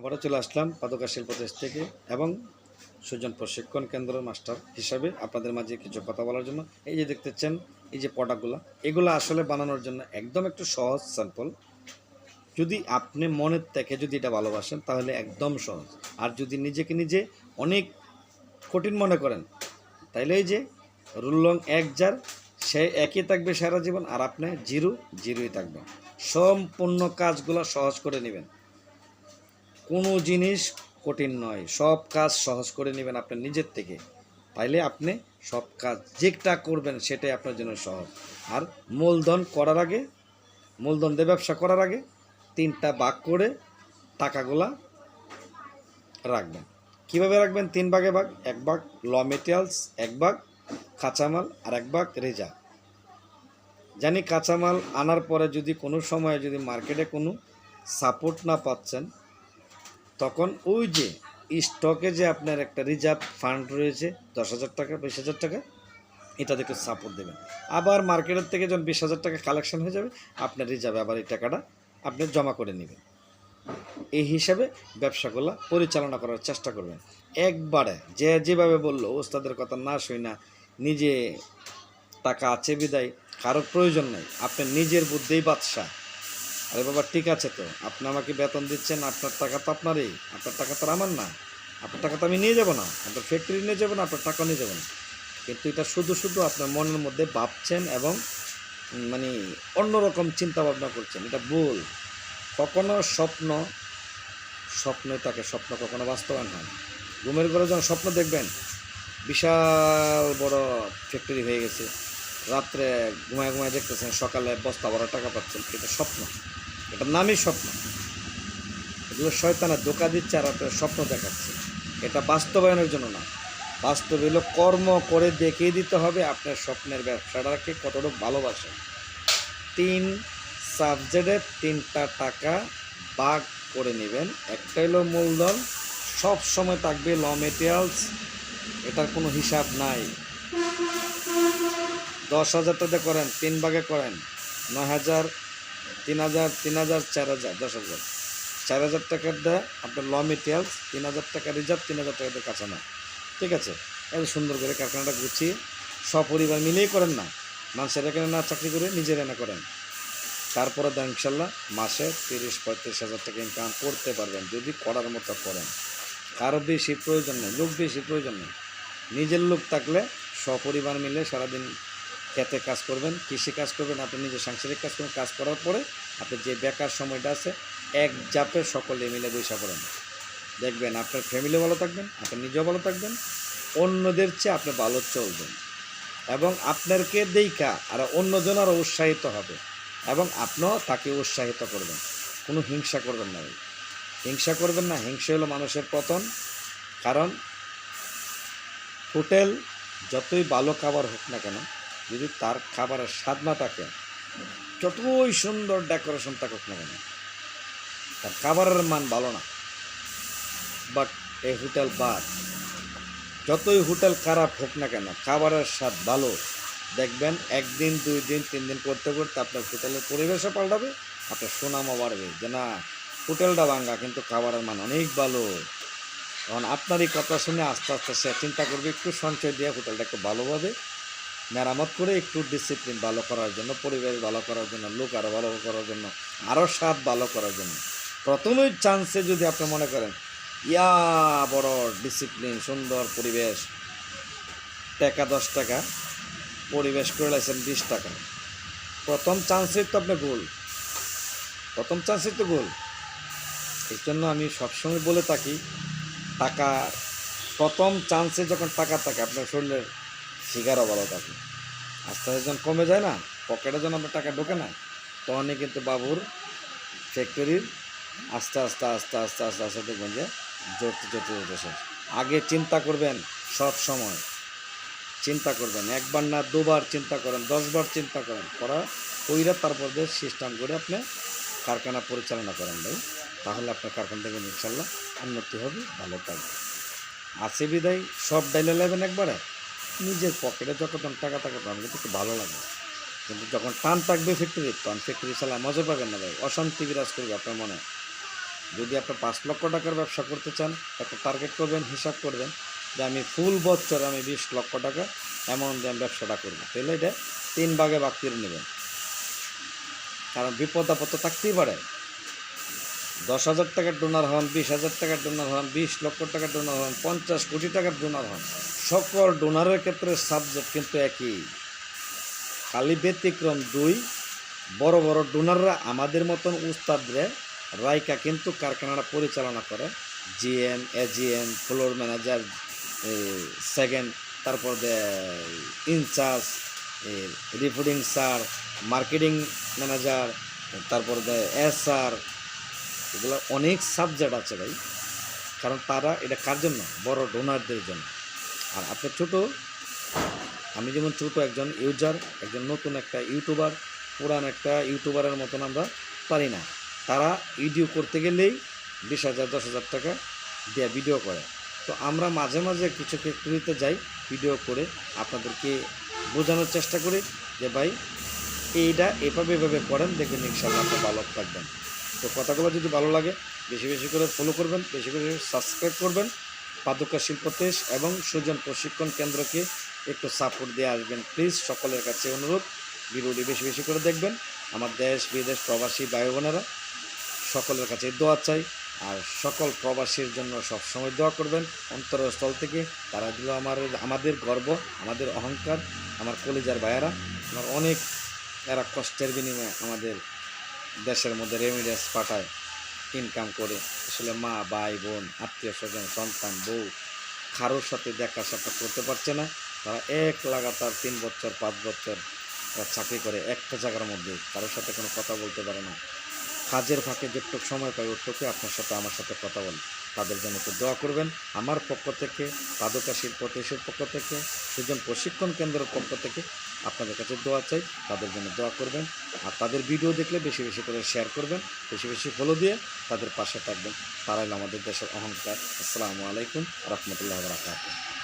আবারও চলে আসলাম পাদকা শিল্প দেশ থেকে এবং সুজন প্রশিক্ষণ কেন্দ্র মাস্টার হিসাবে আপনাদের মাঝে কিছু কথা বলার জন্য। এই যে দেখতেছেন, এই যে প্রোডাক্টগুলো এগুলো আসলে বানানোর জন্য একদম একটু সহজ স্যাম্পল। যদি আপনি মনের থেকে যদি এটা ভালোবাসেন, তাহলে একদম সহজ। আর যদি নিজেকে নিজে অনেক কঠিন মনে করেন, তাইলে এই যে রুললং এক যার, সে একই থাকবে সারা জীবন, আর আপনি জিরো, জিরোই থাকবেন। সম্পূর্ণ কাজগুলো সহজ করে নেবেন। কোনো জিনিস কঠিন নয়। সব কাজ সহজ করে নেবেন আপনার নিজের থেকে। তাইলে আপনি সব কাজ যেটা করবেন সেটাই আপনার জন্য সহজ। আর মূলধন করার আগে মূলধন দিয়ে ব্যবসা করার আগে তিনটা ভাগ করে টাকাগুলা রাখবেন। কীভাবে রাখবেন? তিন ভাগে ভাগ, এক ভাগ ল মেটেরিয়ালস, এক ভাগ কাঁচামাল আর এক ভাগ রেজা। জানি কাঁচামাল আনার পরে যদি কোনো সময়ে যদি মার্কেটে কোনো সাপোর্ট না পাচ্ছেন তখন ওই যে স্টকে যে আপনার একটা রিজার্ভ ফান্ড রয়েছে, দশ হাজার টাকা, বিশ হাজার টাকা, এটা সাপোর্ট দেবেন। আবার মার্কেটের থেকে যখন বিশ হাজার টাকা কালেকশন হয়ে যাবে, আপনার রিজার্ভে আবার এই টাকাটা আপনি জমা করে নেবেন। এই হিসাবে ব্যবসাগুলো পরিচালনা করার চেষ্টা করবেন। একবারে যে যেভাবে বলল, ওস্তাদের কথা না শুই না নিজে টাকা আছে বিদায়, কারোর প্রয়োজন নেই। আপনি নিজের বুদ্ধিই বাদশাহ। আরে বাবা, ঠিক আছে তো। আপনি আমাকে বেতন দিচ্ছেন, আপনার টাকা তো আপনারই। আপনার টাকা তো আমার না। আপনার টাকা তো আমি নিয়ে যাব না। আপনার ফ্যাক্টরি নিয়ে যাব না, আপনার টাকা নিয়ে যাব না। কিন্তু এটা শুধু শুধু আপনার মনের মধ্যে ভাবছেন এবং মানে অন্যরকম চিন্তা ভাবনা করছেন। এটা ভুল। কখনো স্বপ্ন, স্বপ্নই তাকে স্বপ্ন কখনো বাস্তবায়ন হয় না। ঘুমের ঘরে যখন স্বপ্ন দেখবেন, বিশাল বড় ফ্যাক্টরি হয়ে গেছে। রাত্রে ঘুমায় ঘুমায় দেখতেছেন, সকালে বস্তা ভরা টাকা পাচ্ছেন। এটা স্বপ্ন। এটার নামই স্বপ্ন। এগুলো শয়তানের ধোকা দিচ্ছে আর আপনার স্বপ্ন দেখাচ্ছে। এটা বাস্তবায়নের জন্য না। বাস্তব হলো কর্ম করে দেখিয়ে দিতে হবে আপনার স্বপ্নের ব্যবসাটাকে কতটুকু ভালোবাসেন তিন সাবজেক্টের তিনটা টাকা ভাগ করে নেবেন। একটা হলো মূলধন। সব সময় থাকবে ল মেটেরিয়ালস। এটার কোনো হিসাব নাই। দশ হাজার টাকা করেন, তিন ভাগে করেন। নয় হাজার তিন হাজার তিন হাজার, চার হাজার, দশ হাজার। চার হাজার টাকার দেয় আপনার ল মেটেরিয়ালস তিন হাজার টাকা রিজার্ভ তিন হাজার টাকা দিয়ে কাঁচানো ঠিক আছে? এত সুন্দর করে কারখানাটা গুছিয়ে সপরিবার মিলেই করেন না। মানুষের এখানে না চাকরি করে নিজের এনে করেন। তারপরে দেন ইনশাল্লাহ মাসে তিরিশ, পঁয়ত্রিশ হাজার টাকা ইনকাম করতে পারবেন যদি করার মতো করেন। কারও বেশি প্রয়োজন নেই, লোক বেশি প্রয়োজন নেই। নিজের লোক থাকলে সপরিবার মিলে সারাদিন খেতে কাজ করবেন, কৃষি কাজ করবেন, আপনি নিজের সাংসারিক কাজ করবেন, কাজ করার পরে আপনি যে বেকার সময়টা আছে, এক জাপে সকলে মিলে বৈশা পড়েন। দেখবেন আপনার ফ্যামিলি ভালো থাকবেন, আপনি নিজেও ভালো থাকবেন, অন্যদের চেয়ে আপনি ভালো চলবেন এবং আপনারকে দেখা আর অন্যজন আরও উৎসাহিত হবে এবং আপনিও তাকে উৎসাহিত করবেন। কোনো হিংসা করবেন না হিংসা করবেন না, হিংসা হলো মানুষের পতন। কারণ হোটেল যতই ভালো খাবার হোক না কেন যদি তার খাবারের স্বাদ না থাকে, যতই সুন্দর ডেকোরেশন থাকুক না কেন, তার খাবারের মান ভালো না। বাট এই হোটেল বাদ যতই হোটেল খারাপ হোক না কেন, খাবারের স্বাদ ভালো, দেখবেন একদিন দুই দিন তিন দিন করতে করতে আপনার হোটেলের পরিবেশও পাল্টাবে, আপনার সুনামও বাড়বে যে না, হোটেলটা ভাঙ্গা, কিন্তু খাবারের মান অনেক ভালো। কারণ আপনার এই কথা শুনে আস্তে আস্তে সে চিন্তা করবে, একটু সঞ্চয় দিয়ে হোটেলটা একটু ভালোভাবে মেরামত করে একটু ডিসিপ্লিন ভালো করার জন্য, পরিবেশ ভালো করার জন্য, লোক আরও ভালো করার জন্য আরও স্বাদ ভালো করার জন্য। প্রথমেই চান্সে যদি আপনি মনে করেন, ইয়া বড় ডিসিপ্লিন সুন্দর পরিবেশ, টাকা দশ টাকা, পরিবেশ করে লাইছেন বিশ টাকা। প্রথম চান্সেই তো আপনি ভুল। প্রথম চান্সেই তো ভুল। এই জন্য আমি সবসময় বলে থাকি, টাকা, প্রথম চান্সে যখন টাকা থাকে, আপনার শরীরের ফিগারও ভালো থাকে। আস্তে আস্তে যখন কমে যায় না, পকেটে যখন আপনার টাকা ঢোকে না, তখনই কিন্তু বাবুর ফ্যাক্টরির আস্তে আস্তে আস্তে আস্তে আস্তে আস্তে দেখবেন যে জড়তে জড়তে জড়তে আগে চিন্তা করবেন সব সময়। চিন্তা করবেন। একবার না দুবার চিন্তা করেন, দশবার চিন্তা করেন। করা ওইরা তারপর দিয়ে সিস্টেম করে আপনি কারখানা পরিচালনা করেন ভাই। তাহলে আপনার কারখানা দেখবেন ইনশাল্লাহ উন্নতি হবে, ভালো থাকবে। আছে বিদায়, সব ডাইলে নেবেন একবারে। নিজের পকেটে যখন টাকা থাকে তখন কিন্তু ভালো লাগে। কিন্তু যখন টান থাকবে ফ্যাক্টরি, তখন ফ্যাক্টরি চালায় মজা পাবেন না ভাই। অশান্তি বিরাজ করবে আপনার মনে। যদি আপনি পাঁচ লক্ষ টাকার ব্যবসা করতে চান, একটা টার্গেট করবেন, হিসাব করবেন যে আমি ফুল বছর আমি বিশ লক্ষ টাকা এমন দিয়ে আমি ব্যবসাটা করব। তাহলে এটা তিন ভাগে ভাগ করে নেবেন। কারণ বিপদ আপদ তো থাকতেই পারে। দশ হাজার টাকার ডোনার হন, বিশ হাজার টাকার ডোনার হন, বিশ লক্ষ টাকার ডোনার হন, পঞ্চাশ কোটি টাকার ডোনার হন। সকল ডোনারের ক্ষেত্রে সাবজেক্ট কিন্তু একই। খালি ব্যতিক্রম দুই, বড় বড় ডোনাররা আমাদের মতন উস্তাদরে রাইকা কিন্তু কারখানাটা পরিচালনা করে। GM AGM floor manager second তারপর the incharge reporting sir marketing manager তারপর এস আর এগুলো অনেক সাবজেক্ট আছে ভাই। কারণ তারা এটা কার জন্য? বড় ডোনারদের জন্য। আর আপনার ছোট, আমি যেমন ছোট একজন ইউজার একজন নতুন একটা ইউটিউবার পুরান একটা ইউটিউবারের মতন আমরা পারি না। তারা ভিডিও করতে গেলেই বিশ হাজার, দশ হাজার টাকা দিয়ে ভিডিও করে। তো আমরা মাঝে মাঝে কিছু ফ্যাক্টরিতে যাই ভিডিও করে আপনাদেরকে বোঝানোর চেষ্টা করি যে ভাই এইটা এভাবে এভাবে করেন দেখবেন ইনশাল্লাহ আপনি ভালো থাকবেন। তো কথাগুলো যদি ভালো লাগে, বেশি বেশি করে ফলো করবেন, বেশি বেশি সাবস্ক্রাইব করবেন। পাদুকা শিল্পতেশ এবং সুজন প্রশিক্ষণ কেন্দ্রকে একটু সাপোর্ট দিয়ে আসবেন। প্লিজ সকলের কাছে অনুরোধ, ভিডিওটি বেশি বেশি করে দেখবেন। আমার দেশ, বিদেশ প্রবাসী ভাই বোনেরা সকলের কাছে দোয়া চাই। আর সকল প্রবাসীর জন্য সবসময় দোয়া করবেন। অন্তরস্থল থেকে তারা দিল আমার, আমাদের গর্ব, আমাদের অহংকার, আমার কলেজার ভাইয়েরা। আমার অনেক, এরা কষ্টের বিনিময়ে আমাদের দেশের মধ্যে রেমিডেন্স পাঠায় ইনকাম করে। আসলে মা, ভাই, বোন, আত্মীয় স্বজন, সন্তান, বউ, কারোর সাথে দেখা সাক্ষাৎ করতে পারছে না। তারা এক, লাগাতার তিন বছর, পাঁচ বছর তারা চাকরি করে একটা জায়গার মধ্যে, কারোর সাথে কোনো কথা বলতে পারে না। কাজের ফাঁকে যেটুকু সময় পাই ওটুকু আপনার সাথে, আমার সাথে কথা বল। তাদের জন্য একটু দোয়া করবেন। আমার পক্ষ থেকে, পাদকা শিল্প পক্ষ থেকে, সুজন প্রশিক্ষণ কেন্দ্রের পক্ষ থেকে আপনাদের কাছে দোয়া চাই, তাদের জন্য দোয়া করবেন। আর তাদের ভিডিও দেখলে বেশি বেশি করে শেয়ার করবেন, বেশি বেশি ফলো দিয়ে তাদের পাশে থাকবেন। তারাই আমাদের দেশের অহংকার। আসসালামু আলাইকুম, রহমতুল্লাহ বারাকাতুহ।